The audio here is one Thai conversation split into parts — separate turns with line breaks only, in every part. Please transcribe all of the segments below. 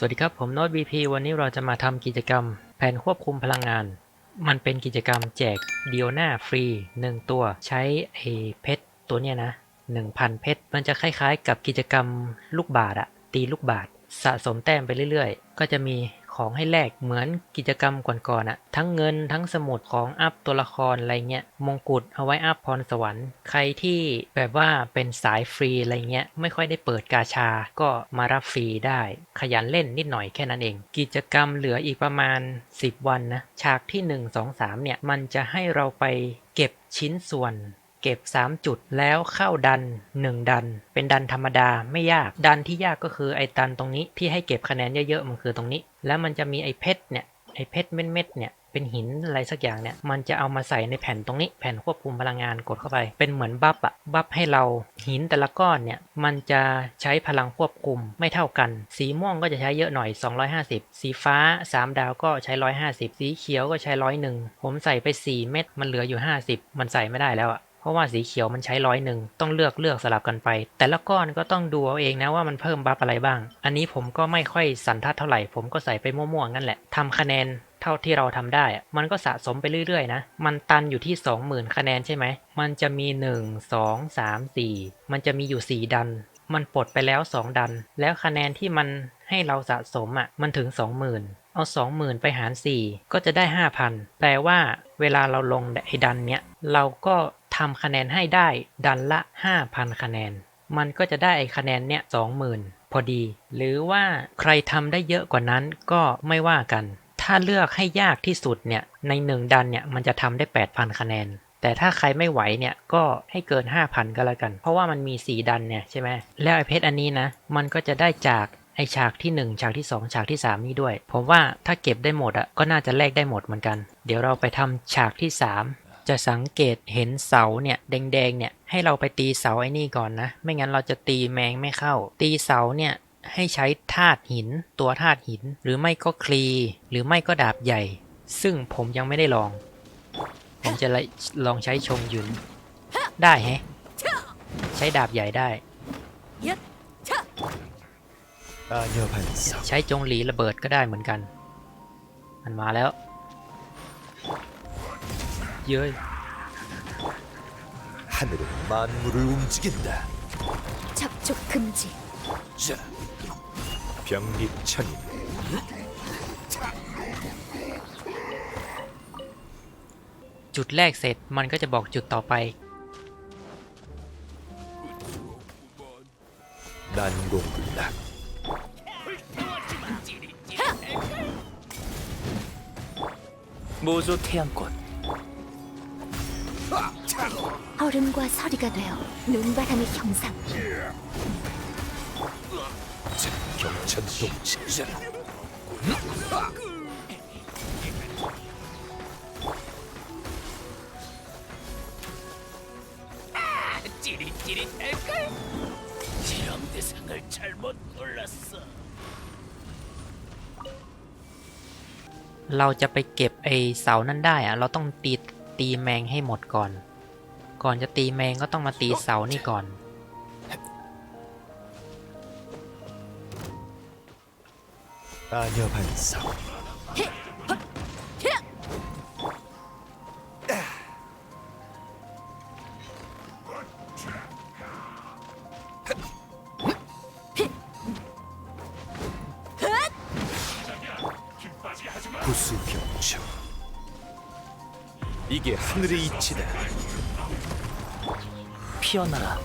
สวัสดีครับ ผมโน้ต BP วันนี้เราจะมาทำกิจกรรม แผนควบคุมพลังงาน มันเป็นกิจกรรมแจกเดียวหน้าฟรี 1 ตัว ใช้ไอ้เพชรตัวเนี้ยนะ 1,000 เพชร มันจะคล้ายๆ กับกิจกรรมลูกบาทอะตีลูกบาท สะสมแต้มไปเรื่อยๆ ก็จะมี ของให้แลกเหมือนกิจกรรมก่อนๆอะทั้งเงินทั้งสมุดของอัพตัวละครอะไรเงี้ยมงกุฎเอาไว้อัพพรสวรรค์ ใครที่แบบว่าเป็นสายฟรีอะไรเงี้ยไม่ค่อยได้เปิดกาชา ก็มารับฟรีได้ ขยันเล่นนิดหน่อยแค่นั้นเอง กิจกรรมเหลืออีกประมาณ 10 วันนะฉากที่ 1 2 3เนี่ยมันจะให้เราไปเก็บชิ้นส่วนเก็บ 3 จุดแล้วเข้าดัน 1 ดัน เป็นดันธรรมดาไม่ยาก ดันที่ยากก็คือไอ้ดันตรงนี้ที่ให้เก็บคะแนนเยอะๆมันคือตรงนี้ แล้วมันจะมีไอ้เพชรเนี่ยไอ้เพชรเม็ดๆเนี่ยเป็นหินอะไรสักอย่างเนี่ยมันจะเอามาใส่ในแผ่นตรงนี้แผ่นควบคุมพลังงานกดเข้าไป เป็นเหมือนบัฟอะบัฟให้เราหินแต่ละก้อนเนี่ยมันจะใช้พลังควบคุมไม่เท่ากัน สีม่วงก็จะใช้เยอะหน่อย 250 สีฟ้า 3 ดาวก็ใช้ 150 สีเขียวก็ใช้ร้อยหนึ่งผมใส่ไป 4 เม็ดมันเหลืออยู่ 50 มันใส่ไม่ได้แล้วอะ เพราะว่าสีเขียวมันใช้ร้อยหนึ่งต้องเลือกเลือกสลับกันไป แต่ละก้อนก็ต้องดูเอาเองนะว่ามันเพิ่มบัฟอะไรบ้าง อันนี้ผมก็ไม่ค่อยสันทัดเท่าไหร่ ผมก็ใส่ไปมั่วๆงั้นแหละทำคะแนนเท่าที่เราทำได้ มันก็สะสมไปเรื่อยๆนะ มันตันอยู่ที่ 20,000 คะแนนใช่ไหม มันจะมี 1 2 3 4 มันจะมีอยู่ 4 ดัน มันปลดไปแล้ว 2 ดัน แล้วคะแนนที่มันให้เราสะสมอะ มันถึง 20,000 เอา 20,000 ไปหาร 4 ก็จะได้ 5,000 แปลว่าเวลาเราลงไอ้ดันเนี้ย เราก็ ทำคะแนนให้ได้ดันละ 5,000 คะแนน มันก็จะได้ไอ้คะแนนเนี้ย20,000 พอดี หรือว่าใครทำได้เยอะกว่านั้นก็ไม่ว่ากัน ถ้าเลือกให้ยากที่สุดเนี่ยในหนึ่งดันเนี่ยมันจะทำได้ 8,000 คะแนน แต่ถ้าใครไม่ไหวเนี่ยก็ให้เกิน 5,000 ก็แล้วกัน เพราะว่ามันมี 4 ดันเนี่ยใช่ไหมแล้วไอ้เพชรอันนี้นะมันก็จะได้จากไอฉากที่ 1 ฉากที่ 2 ฉากที่ 3 นี้ด้วย ผมว่าถ้าเก็บได้หมดอะก็น่าจะแลกได้หมดเหมือนกัน เดี๋ยวเราไปทำฉากที่ 3 จะสังเกตเห็นเสาเนี่ยแดงๆเนี่ยให้เราไปตีเสาไอ้นี่ก่อนนะ ไม่งั้นเราจะตีแมงไม่เข้า ตีเสาเนี่ยให้ใช้ธาตุหิน ตัวธาตุหิน หรือไม่ก็คลี หรือไม่ก็ดาบใหญ่ ซึ่งผมยังไม่ได้ลอง ผมจะลองใช้ชงหยุนได้แฮะใช้ดาบใหญ่ได้ใช้จงหลีระเบิดก็ได้เหมือนกัน มันมาแล้ว เย้ย
하늘은 만물을 움직인다
접촉 금지.
자 병립천인
จุดแรกเสร็จมันก็จะบอกจุดต่อไป
난공불락
모조 태양꽃
얼음과 서리가 되어 눈바람의 형상.
경천동치 자
찌릿찌릿할걸? 실험 대상을 잘못 골랐어
เราจะไปเก็บไอเสานั่นได้อะเราต้องตีตีแมงให้หมดก่อน ก่อนจะตีแมงก็ต้องมาตีเสานี่ก่อน
아녀 반사 구수병청 이게 하늘의 이치다
피어나라.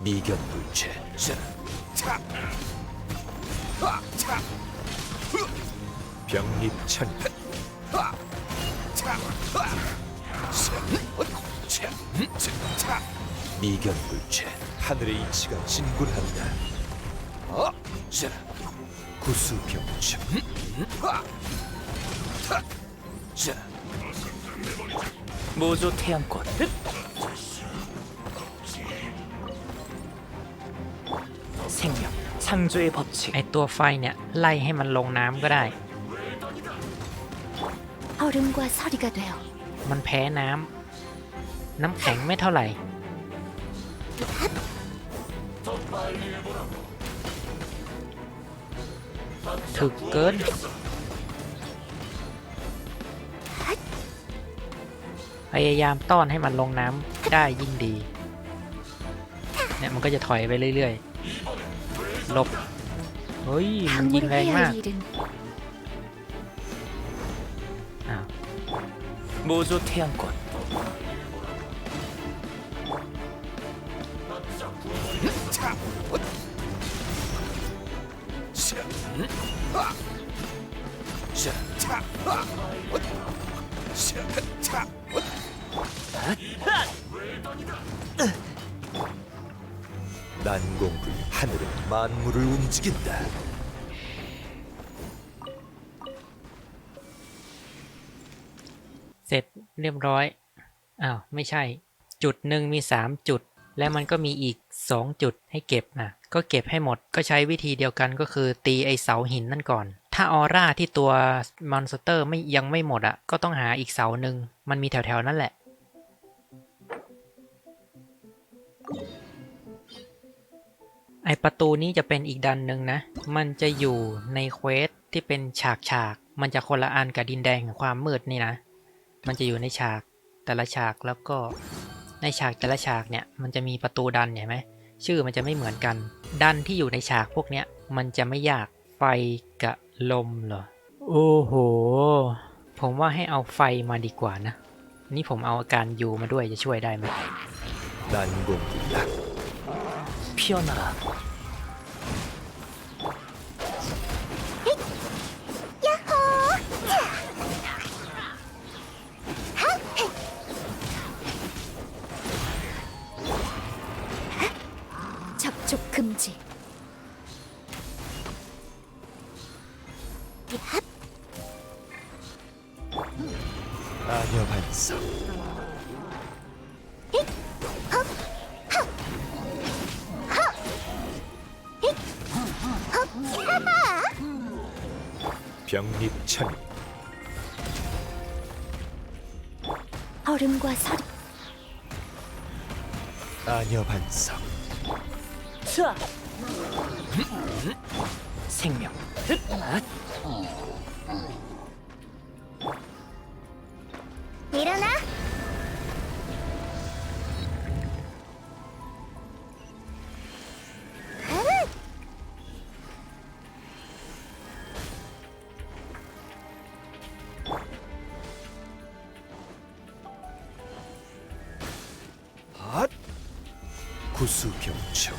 미견불체. 자. 병립 천. 미견불체. 하늘의 이치가 진군한다. 어? 자. 구수병청
모조 태양꽃 생명 창조의 법칙
ไอตัวไฟเนี่ย ไล่ให้มันลงน้ำก็ได้
얼음과 서리가 되어
มันแพ้น้ำ น้ำแข็งไม่เท่าไหร่ ถึกเกิน พยายามต้อนให้มันลงน้ำได้ยิ่งดี เนี่ยมันก็จะถอยไปเรื่อยๆลบ เฮ้ย มันยิงแรงมากอ้าว
โบโจ
เทียงก่อนเ난공불 하늘은 만물을 움직인다.
เสร็จเรียบร้อย อ้าว ไม่ใช่ จุดหนึ่งมี 3 จุด และมันก็มีอีก 2 จุดให้เก็บนะก็เก็บให้หมด ก็ใช้วิธีเดียวกันก็คือตีไอเสาหินนั่นก่อน ถ้าออร่าที่ตัวมอนสเตอร์ไม่ยังไม่หมดอะ่ะ ก็ต้องหาอีกเสาหนึ่ง มันมีแถวๆนั่นแหละ ไอประตูนี้จะเป็นอีกดันหนึ่งนะ มันจะอยู่ในเควสที่เป็นฉากฉาก มันจะคนละอันกับดินแดงของความมืดนี่นะ มันจะอยู่ในฉากแต่ละฉากแล้วก็ในฉากแต่ละฉากเนี่ย มันจะมีประตูดันเห็นไหม ชื่อมันจะไม่เหมือนกัน ดันที่อยู่ในฉากพวกเนี้ย มันจะไม่ยาก ไฟกับลมเหรอ โอ้โห ผมว่าให้เอาไฟมาดีกว่านะ นี่ผมเอาอาการยูมาด้วยจะช่วยได้ไหม
ดัน
บุ๋มยัก
ヒアなら 병립천이
얼음과 서리
아녀 반석.
자 생명
일어나.
구수병청.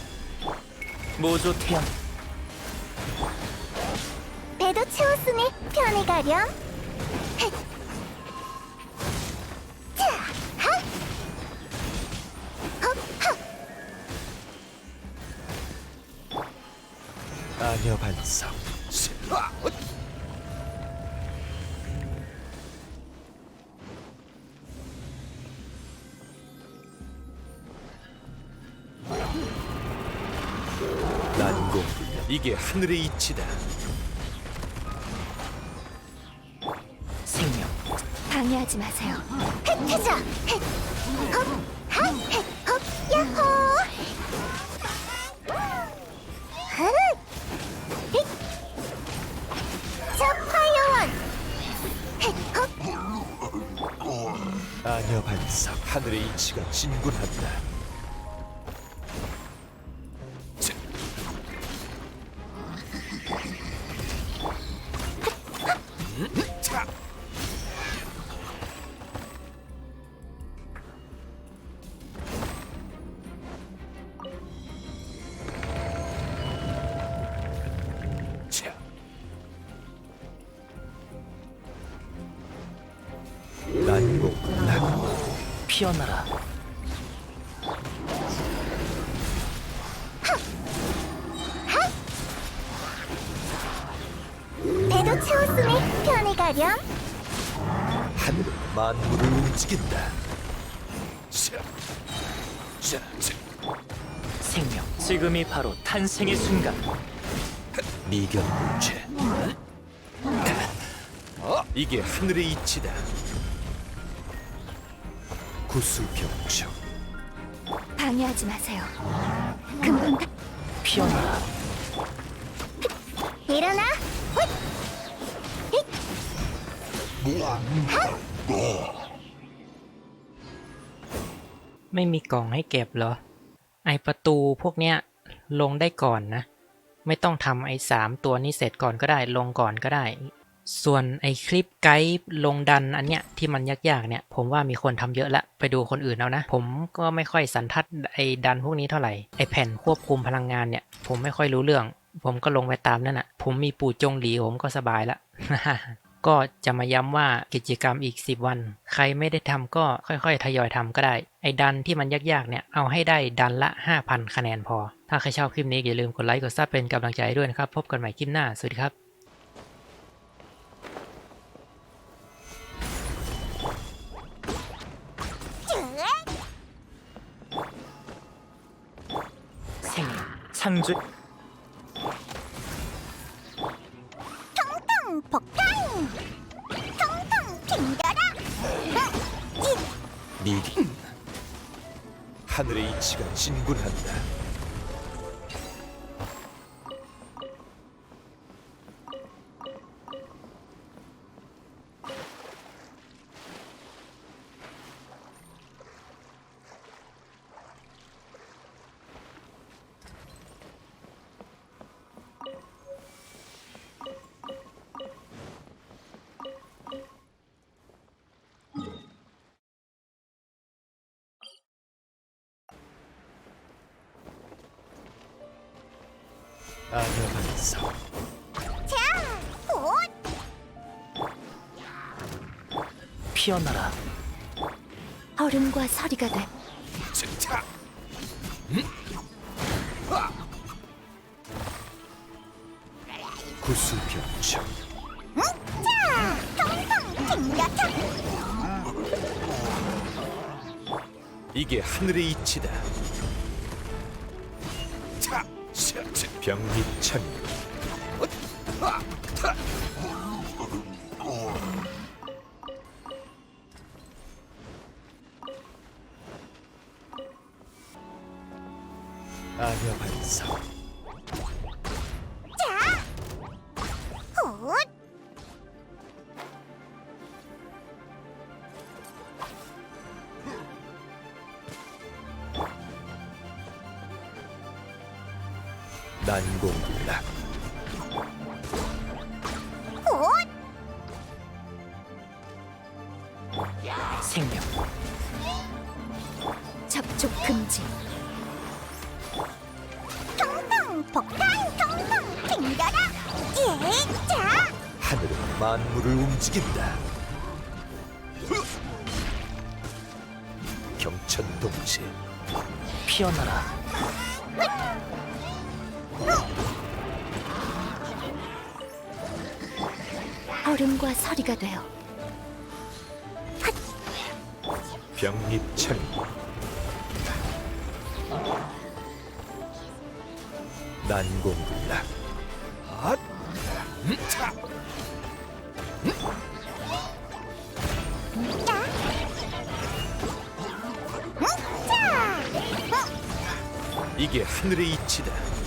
모조 태양
배도 채웠으니 편히 가렴.
아 이게 하늘의 이치다.
생명
방해하지 마세요. 흩트자. 헛, 핫, 헛, 야호.
아녀 반석 하늘의 이치가 진군한다.
배도 채웠으니 편히 가렴.
하늘은 만물을 움직인다. 자, 자, 자,
생명 지금이 바로 탄생의 순간
미견불체. 어, 이게 하늘의 이치다. 구수병청.
방해하지 마세요. 금방 가.
피어나라.
일어나. 훗! 힛! 핫!
ไม่มีกล่องให้เก็บเหรอ ไอประตูพวกเนี้ยลงได้ก่อนนะ ไม่ต้องทำไอสามตัวนี้เสร็จก่อนก็ได้ ลงก่อนก็ได้ ส่วนไอคลิปไกด์ลงดันอันเนี้ยที่มันยากๆเนี่ย ผมว่ามีคนทำเยอะละไปดูคนอื่นเอานะ ผมก็ไม่ค่อยสันทัดไอดันพวกนี้เท่าไหร่ไอแผ่นควบคุมพลังงานเนี่ย ผมไม่ค่อยรู้เรื่อง ผมก็ลงไปตามนั่นน่ะ ผมมีปู่จงหลีผมก็สบายละก็จะมาย้ำว่ากิจกรรมอีก 10 วัน ใครไม่ได้ทำก็ค่อยๆ ทยอยทำก็ได้ ไอ้ดันที่มันยากๆ เนี่ย เอาให้ได้ดันละ 5,000 คะแนนพอ ถ้าใครชอบคลิปนี้อย่าลืมกดไลค์ กดซับเป็นกำลังใจด้วยนะครับ พบกันใหม่คลิปหน้า สวัสดีครับ
창조.
텅텅 폭탄! 텅텅 튕겨라!
미리 하늘의 이치가 진군한다. 아녀반사
자, 곧!
피어나라.
얼음과 서리가 돼.
즉타 구수병청
자, 텅텅 튕겨라!
이게 하늘의 이치다. 병기
참여
난공불락
곧!
생명.
접촉 금지. 텅텅 폭탄 텅텅 튕겨라! 예, 자!
하늘은 만물을 움직인다. 경천동시
피어나라.
얼음과 서리가 돼요.
병립천 난공불락 앗! 음, 차! 이게 하늘의 이치다.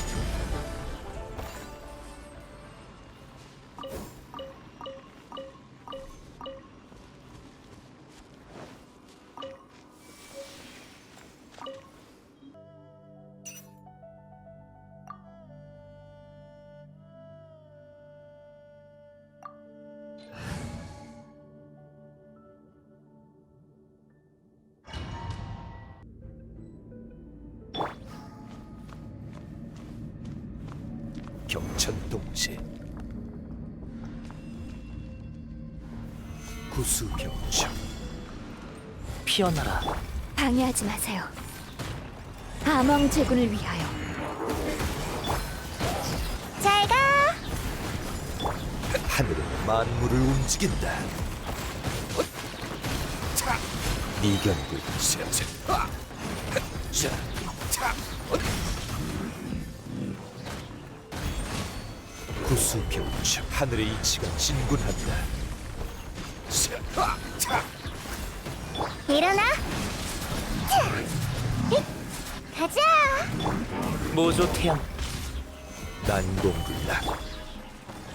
경천동시 구수병청
피어나라.
방해하지 마세요. 암왕 제군을 위하여. 잘 가.
하늘은 만물을 움직인다. 미견불 셋. 자, 하늘의 이치가 진군한다.
일어나. 자, 힛. 가자.
모조 태양
난공불락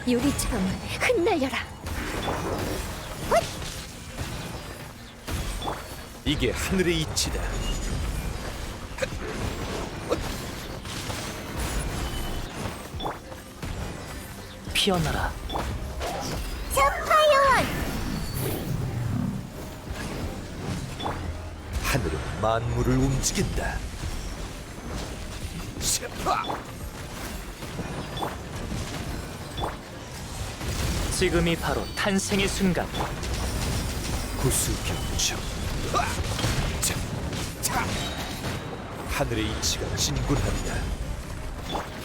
유리처럼 흩날려라.
이게 하늘의 이치다
피어나라.
저파요원
하늘은 만물을 움직인다. 샤파!
지금이 바로 탄생의 순간.
구수병청 자, 자. 하늘의 이치가 진군한다.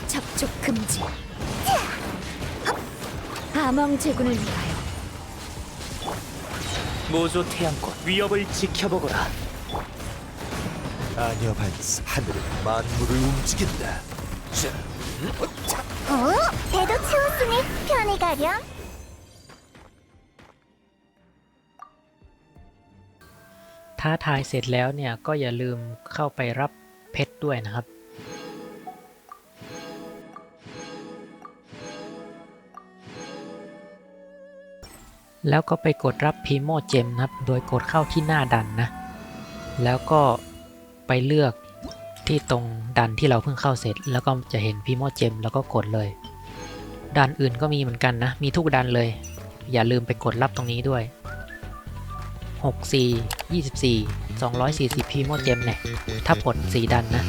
접촉 금지. 아멍 제군을 위하여
모조 태양꽃 위협을 지켜보거라
아녀 반사 하늘은 만물을 움직인다 자, 자.
어? 배도 채웠으니 편히 가렴.
ท้าทายเสร็จแล้วเนี่ยก็อย่าลืมเข้าไปรับเพชรด้วยนะครับ แล้วก็ไปกดรับพีโมเจมนะครับ โดยกดเข้าที่หน้าดันนะ แล้วก็ไปเลือกที่ตรงดันที่เราเพิ่งเข้าเสร็จ แล้วก็จะเห็นพีโมเจมแล้วก็กดเลย ดันอื่นก็มีเหมือนกันนะ มีทุกดันเลย อย่าลืมไปกดรับตรงนี้ด้วย 64 24 240พีโมเจมเนี่ยถ้ากดสีดันนะ